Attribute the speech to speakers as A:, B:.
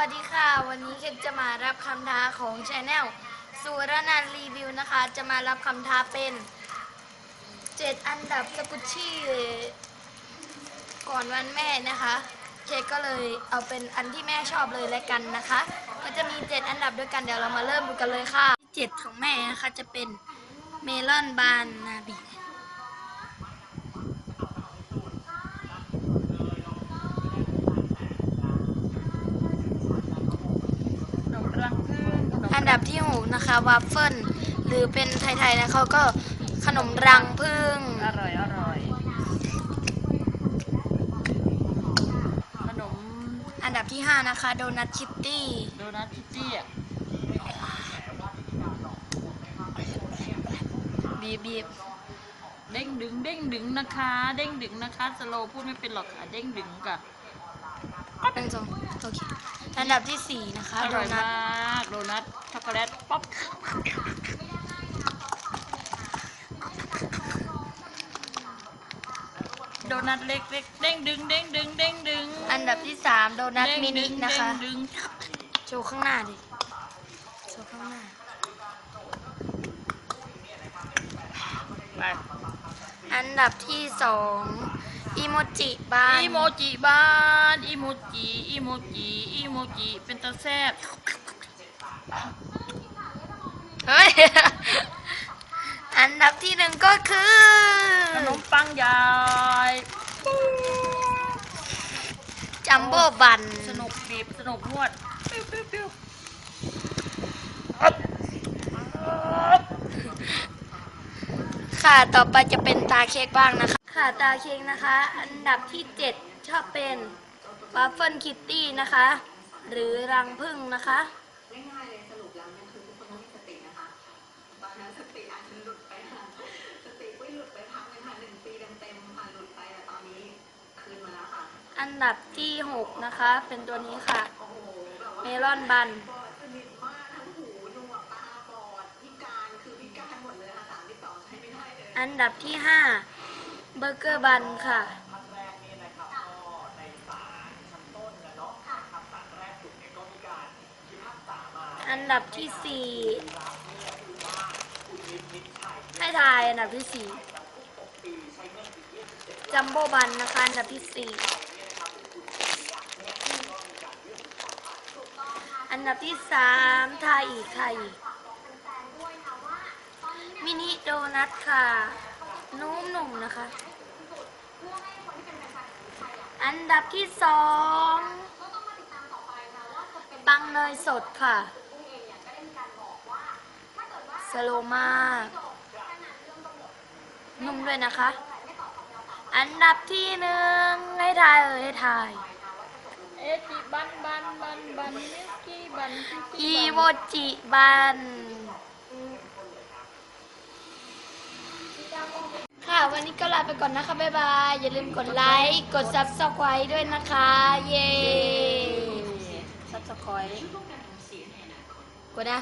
A: วัสดีค่ะ วันนี้เคปจะมารับคำท้าของช anel สุรนันรีวิวนะคะ จะมารับคำท้าเป็น7อันดับสกุชชี่ก่อนวันแม่นะคะ เคกก็เลยเอาเป็นอันที่แม่ชอบเลยแล้วกันนะคะก็จะมี7อันดับด้วยกันเดี๋ยวเรามาเริ่มดูกันเลยค่ะที่7ของแม่นะคะจะเป็นเมลอนบานนาบี นะคะวาฟเฟิลหรือเป็นไทยๆนะเขาก็ขนมรังผึ้ง
B: อร่อยอร่อยขนม
A: อันดับที่ 5 นะคะ โดนัทคิตตี้
B: โดนัทพิตตี้อะ
A: บีบบีบ
B: เด้งดึงเด้งดึงนะคะ เด้งดึงนะคะสโลพูดไม่เป็นหรอกค่ะเด้งดึงกะ
A: หนึ่งสองโอเค อันดับที่4นะคะ
B: อ
A: โด
B: ร่อย
A: นัท
B: มากโดนัทช็อกโกแลตป๊อปโดนัทเล็กเล็กเด้งดึงเด้งดึงเด้งดึง
A: อันดับที่3โดนัท
B: เด้ง
A: มินิ
B: ดึง
A: นะคะ
B: เด้งดึง
A: โชว์ข้างหน้าดิโชว์ข้างหน้า
B: ไป
A: อันดับที่2อี โมจิบาน
B: อีโมจิบ้านอีโมจิอีโมจิอีโมจิเป็นตาแซ่บ
A: เฮ้ย อันดับที่หนึ่งก็คือ
B: ขนมปังยาย
A: จัมโบ้บัน
B: สนุกบีบสนุกนวดปิ้วปิ้วปิ้ว
A: ค่ะ ต่อไปจะเป็นตาเค้กบ้างนะคะ ค่ะตาเค้กนะคะ อันดับที่ 7 ชอบเป็นวัฟเฟิลคิตตี้นะคะ หรือรังผึ้งนะคะ
C: ง่ายๆเลยสรุปแล้วเนี่ยคือทุกคนต้องมีสตินะคะตอนนั้นสติอาจจะหลุดไปค่ะสติไม่หลุดไปพักเลยค่ะหนึ่งปีเต็มๆค่ะหลุดไปแต่ตอนนี้คืนมาแล้วค่ะ
A: อันดับที่ 6 นะคะ เป็นตัวนี้ค่ะ
C: โอ้โหแบบว่า
A: เมลอนบัน
C: บอดสนิทมากทั้งหูหนวกตาบอดพิการคือพิการหมดเลยค่ะสามที่สองใช้ไม่ได้เลย
A: อันดับที่ 5 เบอร์เกอร์บันค่ะอันดับที่4ให้ทายอันดับที่4จัมโบ้บันนะคะอันดับที่4อันดับที่3ทายอีกทายอีกมินิโดนัทค่ะ นุ่มหนุ่มๆนะคะ อันดับที่สองปังเนยสดค่ะสโลว์มากนุ่มด้วยนะคะ อันดับที่หนึ่งให้ทายเออให้ทาย
B: เอจิบันบันบันบันมิสกี้บันพิก
A: อี
B: กี้
A: โมจิบัน ค่ะ วันนี้ก็ลาไปก่อนนะคะ บ๊ายบาย อย่าลืมกดไลค์ กด subscribe ด้วยนะคะ เย้
B: ซับสไครต์
A: กดนะ